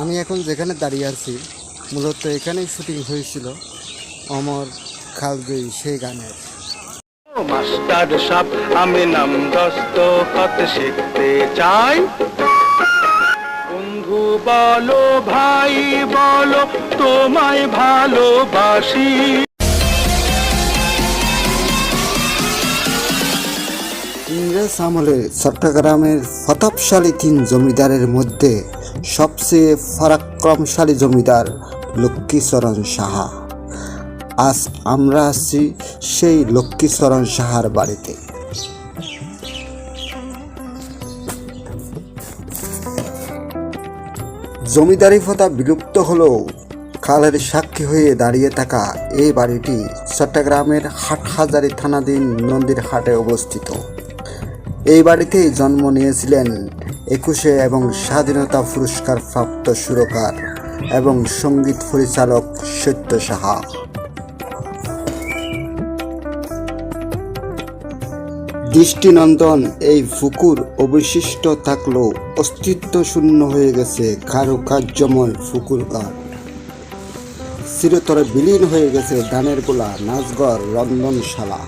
আমি এখন যেখানে দাঁড়িয়ে আছি মূলত এখানেই শুটিং হয়েছিল অমর খালদই সেই গানের মাস্টার সাপ আমি নাম দস্তখত শিখতে চাই? বন্ধু বলো ভাই বলো তোমায় ভালোবাসি। ইংরেজ আমলে চট্টগ্রামের প্রতাপশালী তিন জমিদারের মধ্যে সবচেয়ে পরাক্রমশালী জমিদার লক্ষ্মীচরণ সাহা। আজ আমরা আছি সেই লক্ষ্মীচরণ সাহার বাড়িতে। জমিদারি প্রথা বিলুপ্ত হলেও কালের সাক্ষী হয়ে দাঁড়িয়ে থাকা এই বাড়িটি চট্টগ্রামের হাটহাজারি থানাধীন নন্দীর হাটে অবস্থিত। এই বাড়িতেই জন্ম নিয়েছিলেন একুশে এবং স্বাধীনতা পুরস্কার প্রাপ্ত সুরকার এবং সংগীত পরিচালক সত্য সাহা। দৃষ্টিনন্দন, এই ফুকুর অবশিষ্ট থাকলেও অস্তিত্ব শূন্য হয়ে গেছে কারুকার্যময় ফুকুর ঘাট চিরতরে বিলীন হয়ে গেছে ধানের গোলা নাচঘর, রন্ধনশালা।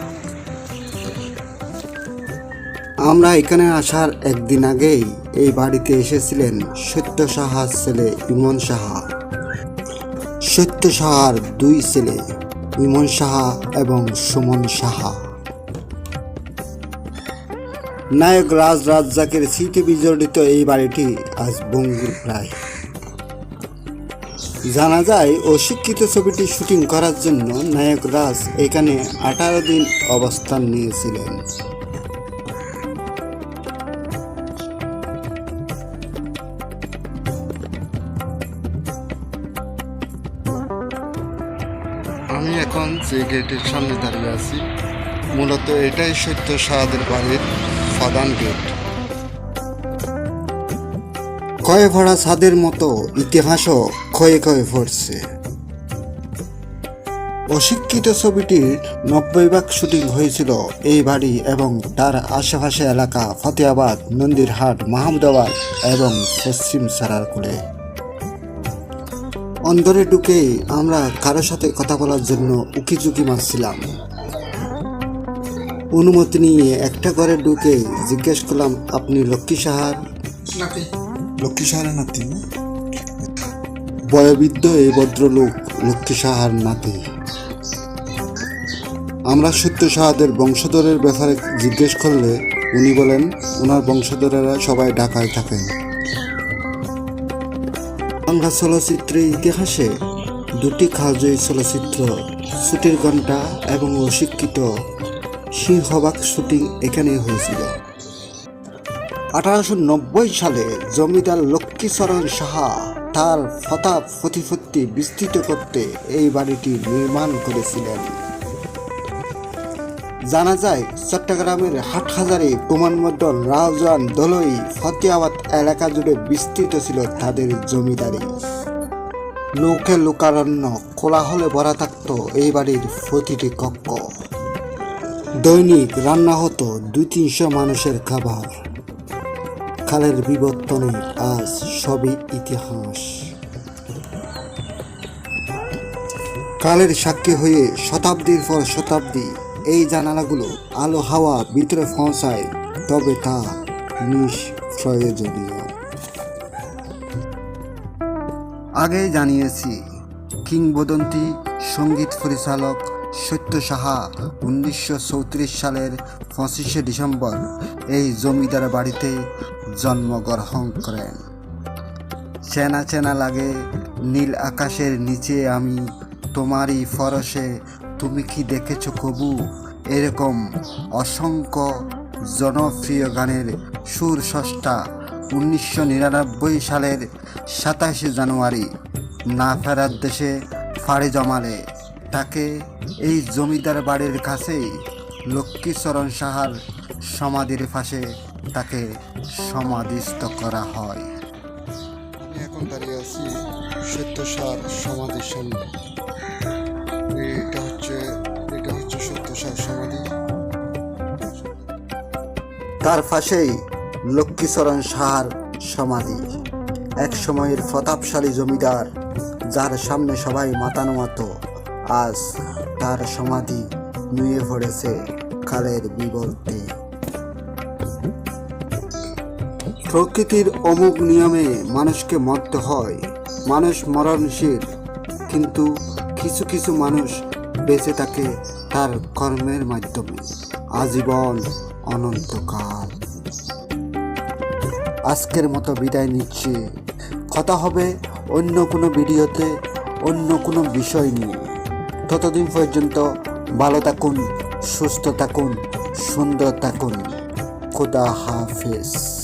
আমরা এখানে আসার একদিন আগেই এই বাড়িতে এসেছিলেন সত্য সাহার ছেলে ইমন সাহা। সত্য সাহার দুই ছেলে, ইমন সাহা এবং সুমন সাহা। নায়ক রাজ রাজ্জাকের স্মৃতি বিজড়িত এই বাড়িটি আজ বঙ্গুর প্রায়। জানা যায়, অশিক্ষিত ছবিটি শুটিং করার জন্য নায়ক রাজ এখানে আঠারো দিন অবস্থান নিয়েছিলেন। আমি এখন যে গেটের সামনে দাঁড়িয়ে আছি, মূলত এটাই সত্য সাহাদের বাড়ির প্রধান গেট। ক্ষয়ে ভরা ছাদের মতো ইতিহাসও ক্ষয়ে ক্ষয়ে ভরছে। অশিক্ষিত ছবিটির নব্বই ভাগ শুটিং হয়েছিল এই বাড়ি এবং তার আশেপাশে এলাকা ফতেহাবাদ, নন্দীরহাট, মাহমুদাবাদ এবং পশ্চিম সারারকুলে। অন্দরে ঢুকে আমরা কারও সাথে কথা বলার জন্য উকিঝুঁকি মারছিলাম। অনুমতি নিয়ে একটা ঘরে ঢুকে জিজ্ঞেস করলাম আপনি লক্ষ্মী সাহার? লক্ষ্মী সাহারা নাতি? বয়োবৃদ্ধ এই ভদ্রলোক লক্ষ্মী সাহার নাতি। আমরা সত্য সাহাদের বংশধরের ব্যাপারে জিজ্ঞেস করলে উনি বলেন ওনার বংশধরেরা সবাই ঢাকায় থাকেন। বাংলা চলচ্চিত্রের ইতিহাসে দুটি খালজয়ী চলচ্চিত্র ছুটির ঘণ্টা এবং অশিক্ষিত সিংহবাগ শুটিং এখানে হয়েছিল। আঠারোশো নব্বই সালে জমিদার লক্ষ্মীচরণ সাহা তার ফতা প্রতিপত্তি বিস্তৃত করতে এই বাড়িটি নির্মাণ করেছিলেন। জানা যায়, চট্টগ্রামের হাটহাজারে প্রমাণমণ্ডল রাউজান দলই ফতেহাবাদ এলাকা জুড়ে বিস্তৃত ছিল তাদের জমিদারি। লোকে লোকারণ্য, কোলাহলে ভরা থাকত এই বাড়ির প্রতিটি কক্ষ। দৈনিক রান্না হতো দুই তিনশো মানুষের খাবার। কালের বিবর্তনে আজ সবই ইতিহাস। কালের সাক্ষী হয়ে শতাব্দীর পর শতাব্দী এই জানালাগুলো আলো হাওয়া ভিতরে পৌঁছায় তবে তা নিষ্প্রয়োজনীয়। আগেই জানিয়েছি, কিংবদন্তি সংগীত পরিচালক সত্য সাহা উনিশশো চৌত্রিশ সালের পঁচিশে ডিসেম্বর এই জমিদার বাড়িতে জন্মগ্রহণ করেন। চেনা চেনা লাগে, নীল আকাশের নিচে আমি তোমারই ফরসে তুমি কি দেখেছ কবু? এরকম অসংখ্য জনপ্রিয় গানের সুর ষষ্ঠা উনিশশো নিরানব্বই সালের সাতাশে জানুয়ারি। না ফেরার দেশে ফাড়ে জমালে। তাকে এই জমিদার বাড়ির কাছেই লক্ষ্মীচরণ সাহার সমাধির পাশে তাকে সমাধিস্থ করা হয়। এখন দাঁড়িয়ে আছি সত্যসার সমাধির সামনে। তার পাশেই লক্ষ্মীচরণ সাহার সমাধি। এক সময়ের প্রতাপশালী জমিদার, যার সামনে সবাই মাথা নোয়াতো আজ তার সমাধি নুয়ে পড়েছে কালের বিবর্তে। প্রকৃতির অমুক নিয়মে মানুষকে মরতে হয়, মানুষ মরণশীল, কিন্তু কিছু কিছু মানুষ বেঁচে থাকে তার কর্মের মাধ্যমে আজীবন অনন্তকাল। আজকের মতো বিদায় নিচ্ছি। কথা হবে অন্য কোনো ভিডিওতে, অন্য কোনো বিষয় নিয়ে। ততদিন পর্যন্ত ভালো থাকুন, সুস্থ থাকুন, সুন্দর থাকুন। খোদা হাফেজ।